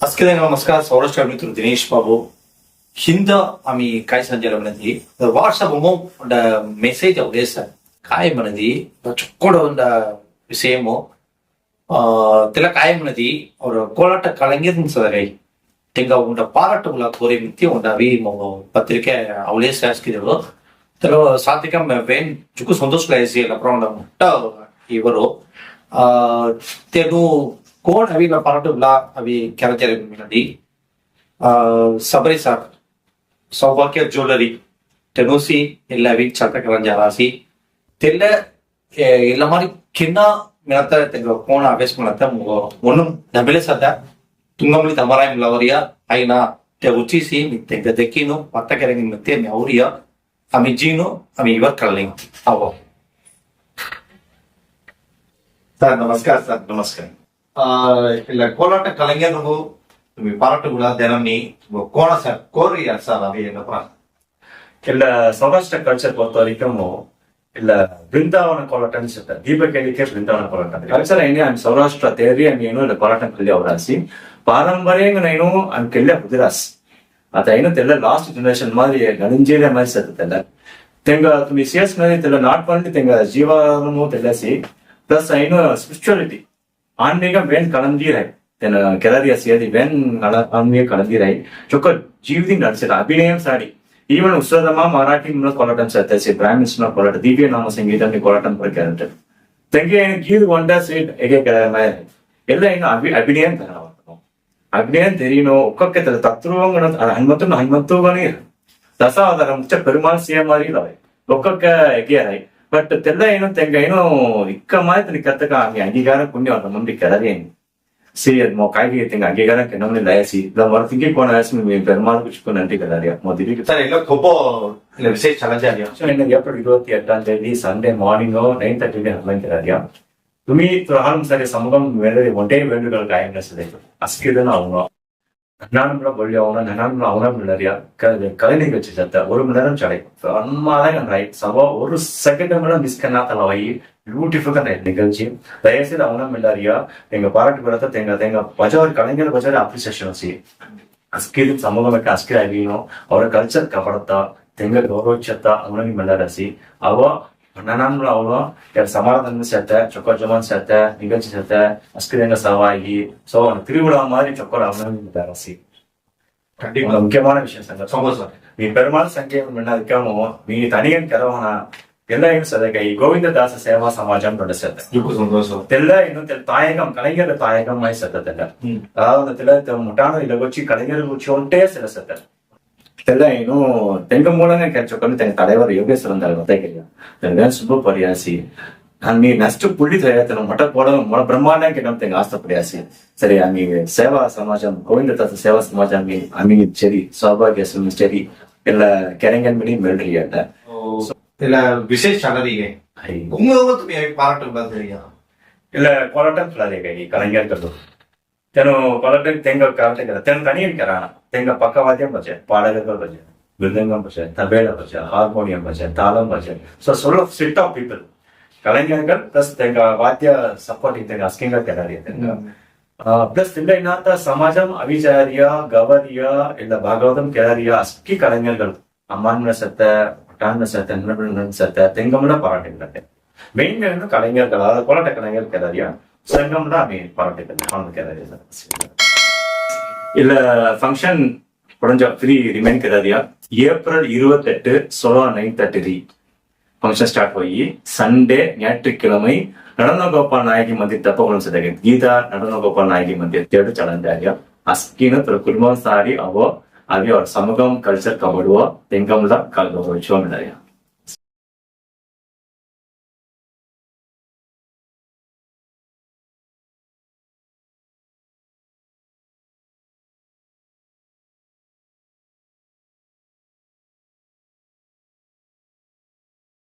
अस्के नमस्कार सौराष्ट्र मित्र दिनेश बाबू हिंद आम्ही काय सांगितलं म्हणजे वाट्सअप మెసేజ్ వేశారు కాయమన్నది చుక్కడు ఉన్న విషయము తిల కాయమన్నది ஒரு கோலாட்ட கலைஞர்ன்றதை தெங்க உண்ட பாராட்டுகளா கோரி மித்தி உண்டாவி பத்திரிக்கை அவளே சாஸ்கிதோ தில சாத்திக வேன் చుక్కు సంతోష్ లేసి అప్పుడు ముట్ట ఇవరు తెను કોણ આવી લપાટુલ્લા આવી ક્યારે હતી સબરેસર సౌభాగ్య జ్యువెలరీ టెనూసి ఎల్లవి చట్టకరం జరాసి తెల్ల ಇಲ್ಲ ಮಾರಿ ಕಿನ್ನ ಮಿಳತ್ತ ಕೋಣ ಅಭ್ಯಾಸ ಮಾಡತ್ತ ಒನ್ನು ನಬಿಲೆ ಸದ್ದ ತುಂಗಮಲಿ ತಮರಾಯ ಮಿಲವರಿಯ ಐನ ತೆ ಉಚಿಸಿ ಮಿತ್ತೆ ದೆಕ್ಕಿನು ಮತ್ತ ಕೆರೆಗೆ ಮಿತ್ತೆ ಮೌರಿಯ ಅಮಿ ಜೀನು ಅಮಿ ಇವ ಕಳ್ಳಿಂಗ್ ಅವ ಸರ್ ನಮಸ್ಕಾರ ಸರ್ ನಮಸ್ಕಾರ ಇಲ್ಲ ಕೋಲಾಟ ಕಲೆಯನ್ನು ನಿಮಗೆ ಪಾರಾಟಗಳ ದೆನಮ್ನಿ கோணச கோரிய அரசாவே என்னப்பா இல்ல சௌராஷ்டிர கல்ச்சர் பொறுத்த வரைக்கும் இல்ல பிருந்தாவன கோலாட்டம்னு சொல்லிட்டு ದೀಪಕೇಳಿಕೆ ಬೃಂದಾವನ ಕೋಲಾಟ ಕಲ್ಚರ್ ಏನೇ ಅನ್ ಸೌರಾಷ್ಟ್ರ ತೇರಿ ಅಂಗ ಏನು ಇಲ್ಲ ಕೋಲಾಟ ಕಲ್ಯ ಅವರಾಸಿ ಪಾರಂಪರ್ಯಂಗನೇನು ಅನ್ ಕಲ್ಯ ಹುದಿರಾಸಿ ಅದ ಏನು ತೆಲ್ಲ ಲಾಸ್ಟ್ ಜನರೇಷನ್ ಮಾದರಿ ಗಣಂಜೇರಿಯ ಮಾದರಿ ಸತ್ತಲ್ಲ ತೆಂಗ ತುಂಬಿ ಸೇರ್ಸ್ ಮೇಲೆ ತೆಲ್ಲ ನಾಟ್ ಮಾಡಿ ತೆಂಗ ಜೀವನೂ ತೆಲ್ಲಸಿ ಪ್ಲಸ್ ಏನು ಸ್ಪಿರಿಚುವಾಲಿಟಿ આન્મિકા વેન કળંદી રહે તેના કેદારી હસીયાથી વેન આન્મિકા કળંદી રહે ચોક્કસ જીવતી నడిచారు అభినయం సాడి ఈవెన్ ఉత్సదమా మరాఠీలో కొనడం సత్యసి బ్రాహ్మిన్స్లో కొనడం దివ్య నామ సంగీతాన్ని కొనడం ప్రకారం తెంగి ఆయన గీద్ వంట సీట్ ఎగే ఎల్లా ఆయన అభి అభినయం కనబడతాం అభినయం తెలియను ఒక్కొక్క తత్వం హనుమంతుడు హనుమంతుగానే దశావతారం ముచ్చ పెరుమాల్ సీఎం మరి ఒక్కొక్క ఎగ్గారాయి ಬಟ್ ತೆಲ್ಲ ಏನು ತೆಂಗ ಏನು ಇಕ್ಕ ಮಾತ್ರ ಕತ್ತಕ ಅಂಗೀಕಾರ ಪುಣ್ಯ ಅಂತ ಮುಂದೆ ಕೆಳಗೆ ಸಿ ಅದ್ ಮೊ ಕಾಯ್ಗೆ ತೆಂಗ ಅಂಗೀಕಾರ ಕೆನಮ್ನೆ ಲಯಸಿ ಇಲ್ಲ ಮರ ತಿಂಗಿ ಕೋಣ ಲಯಸಿ ಮಿ ಪೆರುಮಾಳ್ ಕುಚ್ಕು ನಂಟಿ ಕದಾರಿಯ ಮೊದಲಿಗೆ ಸರ್ ಇಲ್ಲ ಕೊಬ್ಬ ಇಲ್ಲ ವಿಶೇಷ ಚಾಲೆಂಜ್ ಆಗಿಯೋ ಸೊ ಇನ್ನು ಏಪ್ರಿಲ್ இருபத்தி எட்டாம் தேதி சண்டே மார்னிங்கோ நைன் தேர்ட்டிக்கு ஆரம்பிக்கிறாரியா துமி துரஹாலும் சரி சமூகம் வேலை ஒன்றே வேண்டுகள் காயம் செய்து அஸ்கிதன் அவங்க நன்னானுல வழி அவங்க நன்னானுல அவனும் இல்லையா கலை நிகழ்ச்சி சத்த ஒரு மணி நேரம் சடை அம்மாதான் ரைட் சவா ஒரு செகண்ட் கூட மிஸ் பண்ணா தலவை பியூட்டிஃபுல் நிகழ்ச்சி தயவுசெய்து அவனும் இல்லையா எங்க பாராட்டு படத்தை தெங்க தெங்க பஜார் கலைஞர் பஜார் அப்ரிசியேஷன் வச்சு ಅಸ್ಕಿಲ್ ಸಮೂಹಕ್ಕೆ ಅಸ್ಕಿಲ್ ಆಗಿನೋ ಅವರ ಕಲ್ಚರ್ ಕಾಪಾಡುತ್ತಾ ತೆಂಗ ಗೌರವಿಸುತ್ತಾ ಅವನಿಗೆ ಮೆಲ್ಲರಸಿ ಅವ ಅಣ್ಣನಂಗಳು ಅವ ಎರಡು ಸಮಾಧಾನ ಸೇರ್ತೆ ಚೊಕ್ಕ ಜಮಾನ್ ಸೇರ್ತೆ ನಿಗಂಚಿ ಸೇರ್ತೆ ಅಸ್ಕಿದಂಗ ಸವಾಯಿ ಸೊ ಅವನ ತಿರುಗುಳ மாதிரி ಚೊಕ್ಕ ಅವನಿಗೆ மெல்லரசி கண்டிப்பா முக்கியமான விஷயம் சங்க சந்தோஷம் சார் நீ பெருமாள் சங்கேயம் பண்ணதுக்காம நீ தனியன் ಕೆಲವನ ಎಲ್ಲ ಏನು ಸದಕ ಈ ಗೋವಿಂದದಾಸ ಸೇವಾ ಸಮಾಜ ದೊಡ್ಡ ಸೇರ್ತೆ ಜುಕು ಸಂತೋಷ தெல்ல இன்னும் தெல் தாயகம் கலைஞர் தாயகம் மாதிரி சத்ததில்ல ம். அதாவது தெல்ல முட்டான இல்ல ತೆಳ್ಳೇನು ತೆಂಗ ಮೂಲನೇ ಕೆಲ್ಸಕೊಂಡು ತೆಂಗ ತಡೆಯವರು ಯೋಗೇಶ್ವರ ಅಂತ ಗೊತ್ತಾಗಿಲ್ಲ ತೆಂಗ ಸುಬ್ಬ ಪರಿಹಾಸಿ ಹಂಗೆ ನಷ್ಟು ಪುಳ್ಳಿತ ನಾವು ಮಠ ಪೋಡಲು ಬ್ರಹ್ಮಾಂಡಕ್ಕೆ ನಮ್ಮ ತೆಂಗ ಆಸ್ತ ಪರಿಹಾಸಿ ಸರಿ ಹಂಗೆ ಸೇವಾ ಸಮಾಜ ಗೋವಿಂದ ತಾತ ಸೇವಾ ಸಮಾಜ ಹಂಗೆ ಹಂಗೆ ಸರಿ ಸೌಭಾಗ್ಯ ಸರಿ ಇಲ್ಲ ಕೆರೆಂಗನ್ ಬಿಡಿ ಮಿಲ್ಟ್ರಿ ಅಂತ ಇಲ್ಲ ವಿಶೇಷ ಅಗರಿಗೆ ಉಂಗ್ ಹೋಗೋ ತುಮಿ ಪಾರಾಟ ಇಲ್ಲ ಕೋಲಾಟಂ ಫ್ಲಾರಿಗೆ ಈ ಕಲಂಗರ್ ಕದ್ದು ತೆನು ಕೊಲಟನ್ ತೆಂಗ ಕಾಟಗರ ತೆನು ತನಿಯನ್ ತೆಂಗ ಪಕ್ಕವಾದ್ಯಂ ಬಜೆ ಪಾಡಗಗಳು ಬಜೆ ಮೃದಂಗಂ ಬಜೆ ತಬೇಳ ಬಜೆ harmonium baje ತಾಳಂ baje so ಸೊಲ್ of sit of people ಕಲಂಗರ್ಗಳು plus ತೆಂಗ ವಾದ್ಯ ಸಪೋರ್ಟಿಂಗ್ ತೆಂಗ ಅಸ್ಕಿಂಗ ಕೆಲಾರಿ ತೆಂಗ ಪ್ಲಸ್ ತಿಂದ ಇನ್ನಾತ ಸಮಾಜಂ ಅವಿಚಾರ್ಯ ಗವರ್ಯ ಇಲ್ಲ ಭಾಗವತಂ ಕೆಲಾರಿಯ ಅಸ್ಕಿ ಕಲಂಗರ್ಗಳು ಅಮ್ಮನ ಸತ್ತ டான்ல சேர்த்த நிலவுடன் சேர்த்த தெங்கம்ல பாராட்டுகிறாங்க மெயின் கலைஞர்கள் அதாவது கோலாட்ட கலைஞர் கேதாரியா சங்கம்ல அவை பாராட்டுகள் அவங்க கேதாரியா இல்ல ஃபங்க்ஷன் புடஞ்ச ஃப்ரீ ரிமைன் கேதாரியா ஏப்ரல் இருபத்தெட்டு சோலா நைன் தேர்ட்டி ஃபங்க்ஷன் ஸ்டார்ட் ஆகி சண்டே ஞாயிற்றுக்கிழமை நடன ಗೋಪಾಲ್ ನಾಯಕಿ ಮಧ್ಯೆ ತಪ್ಪಗಳು ಸದಾಗೆ ಗೀತಾ நடன ಗೋಪಾಲ್ ನಾಯಕಿ ಮಧ್ಯೆ ತೇಡು ಚಲಂದಾರ್ಯ ಅಸ್ಕಿನ ತರ ಕುರ್ಮ ಸಾರಿ ಅವೋ ಅದೇ ಅವ್ರ ಸಮಗಮ್ ಕಲ್ಚರ್ ಕಬಡುವ ತೆಂಗಮ್ಲ ಕಾಲ್ ಗೌರವಿಸುವ ಮಿಡಾರ್ಯ